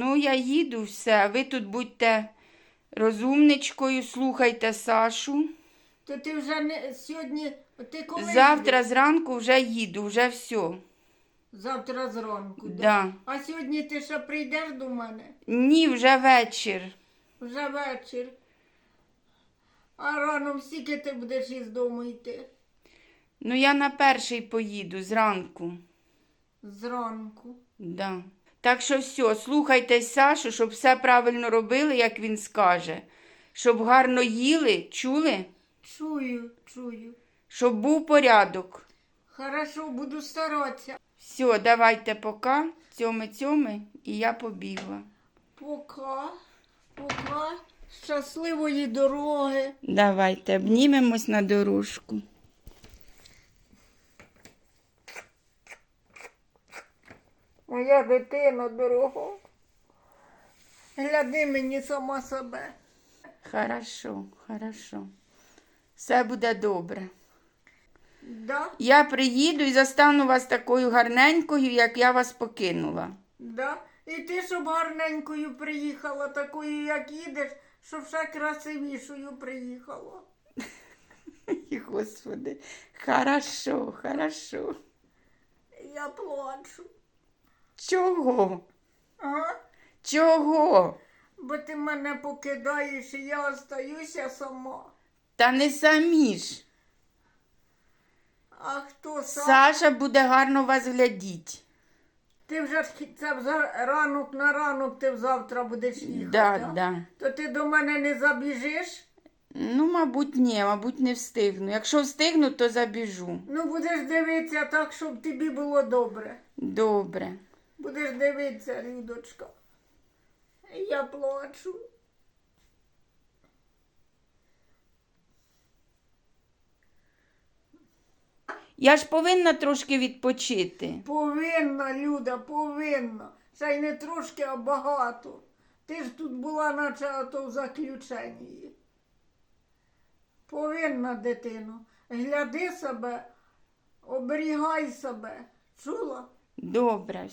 Ну, я їду все, а ви тут будьте розумничкою, слухайте Сашу. То ти вже не сьогодні. Ти коли Завтра їдеш? зранку вже їду, вже все. Завтра зранку. Да. А сьогодні ти ще прийдеш до мене? Ні, вже вечір. Вже вечір. А рано стільки ти будеш із дому йти? Ну, я на перший поїду зранку. Зранку. Да. Так що все, слухайтесь Сашу, щоб все правильно робили, як він скаже. Щоб гарно їли, чули? Чую, чую. Щоб був порядок. Хорошо, буду старатися. Все, давайте пока. Цьоми цьоми, і я побігла. Пока, пока. Щасливої дороги. Давайте обнімемось на дорожку. Моя дитина дорога. Гляди мені сама себе. Хорошо, хорошо. Все буде добре. Да? Я приїду і застану вас такою гарненькою, як я вас покинула. Да? І ти, щоб гарненькою приїхала, такою, як їдеш, щоб ще красивішою приїхала. Ой, Господи, хорошо, хорошо. Я плачу. Чого? Ага. Чого? Бо ти мене покидаєш, і я остаюся сама. Та не самі ж. А хто сам? Саша буде гарно вас глядіть. Ти вже це ранок на ранок ти завтра будеш їхати. Да, а? да. То ти до мене не забіжиш? Ну, мабуть, ні, мабуть, не встигну. Якщо встигну, то забіжу. Ну, будеш дивитися так, щоб тобі було добре. Добре. Будеш дивитися, Людочка. Я плачу. Я ж повинна трошки відпочити. Повинна, Люда, повинна. Ще й не трошки, а багато. Ти ж тут була, наче ото в заключенні. Повинна, дитино. Гляди себе, оберігай себе. Чула? Добре.